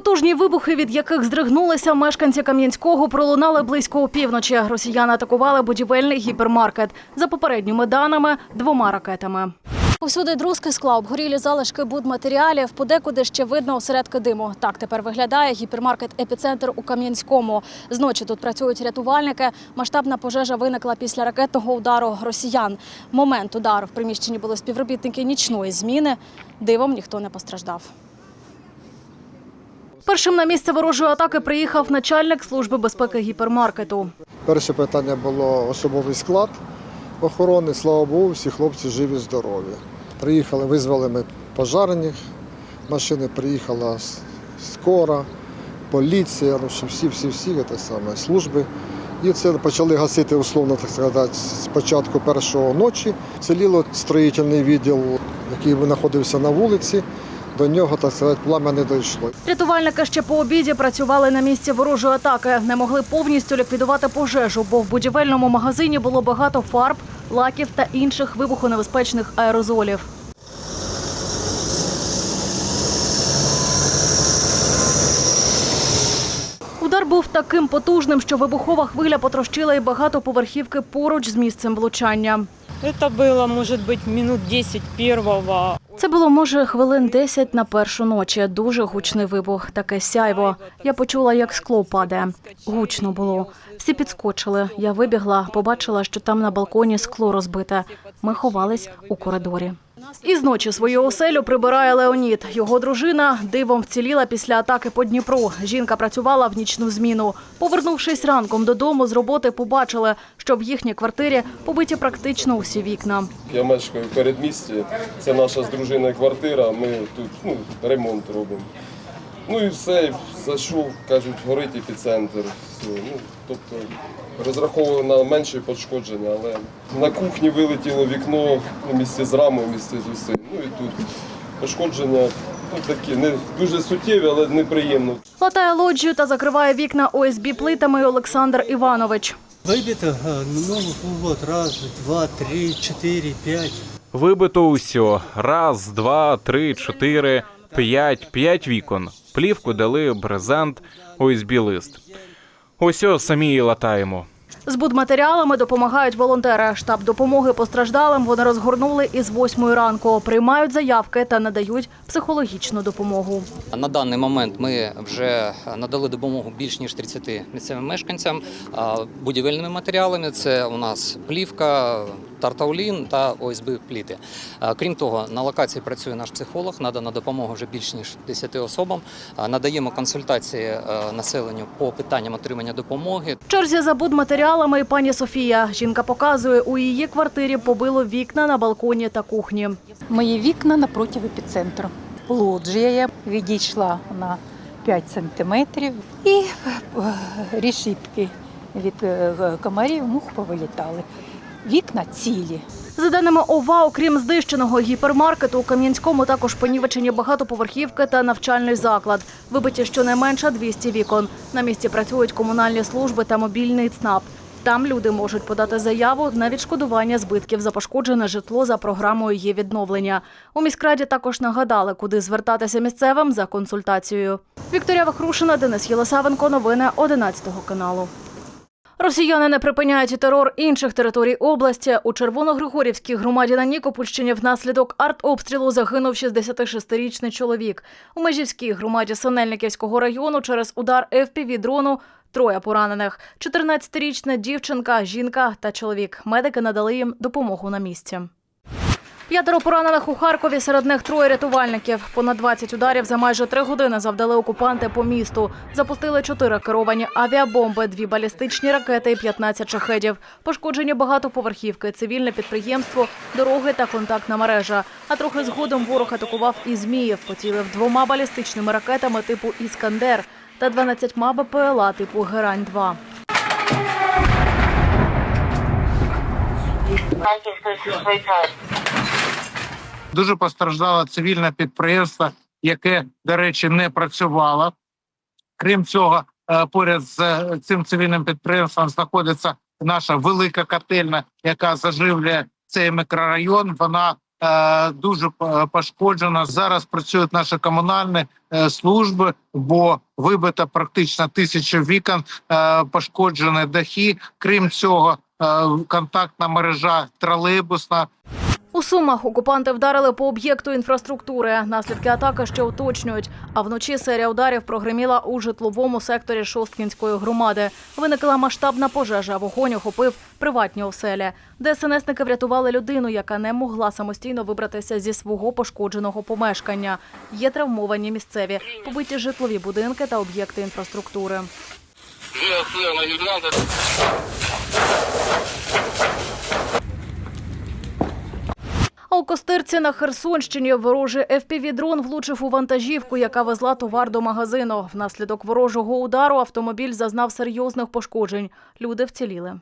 Потужні вибухи, від яких здригнулися мешканці Кам'янського, пролунали близько опівночі. Росіяни атакували будівельний гіпермаркет. За попередніми даними, двома ракетами. Усюди друзки скла, обгорілі залишки будматеріалів, подекуди ще видно осередки диму. Так тепер виглядає гіпермаркет «Епіцентр» у Кам'янському. Зночі тут працюють рятувальники. Масштабна пожежа виникла після ракетного удару росіян. Момент удару в приміщенні були співробітники нічної зміни. Дивом ніхто не постраждав. Першим на місце ворожої атаки приїхав начальник служби безпеки гіпермаркету. Перше питання було особовий склад охорони. Слава Богу, всі хлопці живі, здорові. Приїхали, визвали ми пожарних машини, приїхала скора, поліція, ну, всі, всі, всі те саме, служби. І це почали гасити, условно так сказати, з початку першого ночі. Целіло строїтельний відділ, який знаходився на вулиці До нього, так сказати, пламя не дійшло. Рятувальники ще по обіді працювали на місці ворожої атаки. Не могли повністю ліквідувати пожежу, бо в будівельному магазині було багато фарб, лаків та інших вибухонебезпечних аерозолів. Удар був таким потужним, що вибухова хвиля потрощила і багатоповерхівки поруч з місцем влучання. Это было, может быть, минут 10 первого. Це було може хвилин 10 на першу ночі. Дуже гучний вибух, таке сяйво. Я почула, як скло падає. Гучно було. Всі підскочили. Я вибігла, побачила, що там на балконі скло розбите. Ми ховались у коридорі. І зночі свою оселю прибирає Леонід. Його дружина дивом вціліла після атаки по Дніпру. Жінка працювала в нічну зміну. Повернувшись ранком додому з роботи, побачили, що в їхній квартирі побиті практично усі вікна. Я мешкаю в передмісті, це наша з дружиною квартира, ми тут ну, ремонт робимо. Ну і все, зайшов, кажуть, горить епіцентр. Все. Ну, тобто розраховували на менше пошкодження, але на кухні вилетіло вікно в місці з рамою, в місці з усім. Ну і тут пошкодження ну, такі, не дуже суттєві, але неприємно. Латає лоджію та закриває вікна ОСБ плитами Олександр Іванович. Выбито, а, ну, вот, раз, два, три, четыре, пять. Вибито усьо. Раз, два, три, чотири, п'ять, п'ять вікон. Плівку дали, брезент, ОСБ лист. Усьо самі і латаємо. З будматеріалами допомагають волонтери. Штаб допомоги постраждалим вони розгорнули із 8 ранку. Приймають заявки та надають психологічну допомогу. На даний момент ми вже надали допомогу більш ніж 30 місцевим мешканцям будівельними матеріалами. Це у нас плівка, тартаулін та ОСБ пліти. Крім того, на локації працює наш психолог. Надана допомога вже більш ніж 10 особам. Надаємо консультації е, населенню по питанням отримання допомоги. В черзі за будматеріалами і пані Софія. Жінка показує, у її квартирі побило вікна на балконі та кухні. Мої вікна напроти епіцентру. Лоджія відійшла на 5 сантиметрів і е, рішітки від е, комарів мух повилітали. Вікна цілі. За даними ОВА, окрім здищеного гіпермаркету, у Кам'янському також понівечені багатоповерхівки та навчальний заклад. Вибиті щонайменше 200 вікон. На місці працюють комунальні служби та мобільний ЦНАП. Там люди можуть подати заяву на відшкодування збитків за пошкоджене житло за програмою є відновлення. У міськраді також нагадали, куди звертатися місцевим за консультацією. Вікторія Вахрушина, Денис Єлисавенко. Новини 11 каналу. Росіяни не припиняють терор інших територій області. У Червоногригорівській громаді на Нікопольщині внаслідок артобстрілу загинув 66-річний чоловік. У Межівській громаді Синельниківського району через удар fpv дрону троє поранених. 14-річна дівчинка, жінка та чоловік. Медики надали їм допомогу на місці. П'ятеро поранених у Харкові, серед них троє рятувальників. Понад 20 ударів за майже три години завдали окупанти по місту. Запустили чотири керовані авіабомби, дві балістичні ракети і 15 шахедів. Пошкоджені багатоповерхівки, цивільне підприємство, дороги та контактна мережа. А трохи згодом ворог атакував і Зміїв, поцілив двома балістичними ракетами типу Іскандер та 12 БПЛА типу Герань-2. Дуже постраждало цивільне підприємство, яке, до речі, не працювало. Крім цього, е, поряд з е, цим цивільним підприємством знаходиться наша велика котельна, яка заживлює цей мікрорайон. Вона е, дуже пошкоджено. Зараз працюють наші комунальні служби, бо вибито практично тисячу вікон, пошкоджені дахи. Крім цього, контактна мережа тролейбусна У Сумах окупанти вдарили по об'єкту інфраструктури. Наслідки атаки ще уточнюють. А вночі серія ударів прогреміла у житловому секторі Шосткінської громади. Виникла масштабна пожежа. Вогонь охопив приватні оселі. ДСНСники врятували людину, яка не могла самостійно вибратися зі свого пошкодженого помешкання. Є травмовані місцеві, побиті житлові будинки та об'єкти інфраструктури. А у Костирці на Херсонщині ворожий FPV-дрон влучив у вантажівку, яка везла товар до магазину. Внаслідок ворожого удару автомобіль зазнав серйозних пошкоджень. Люди вціліли.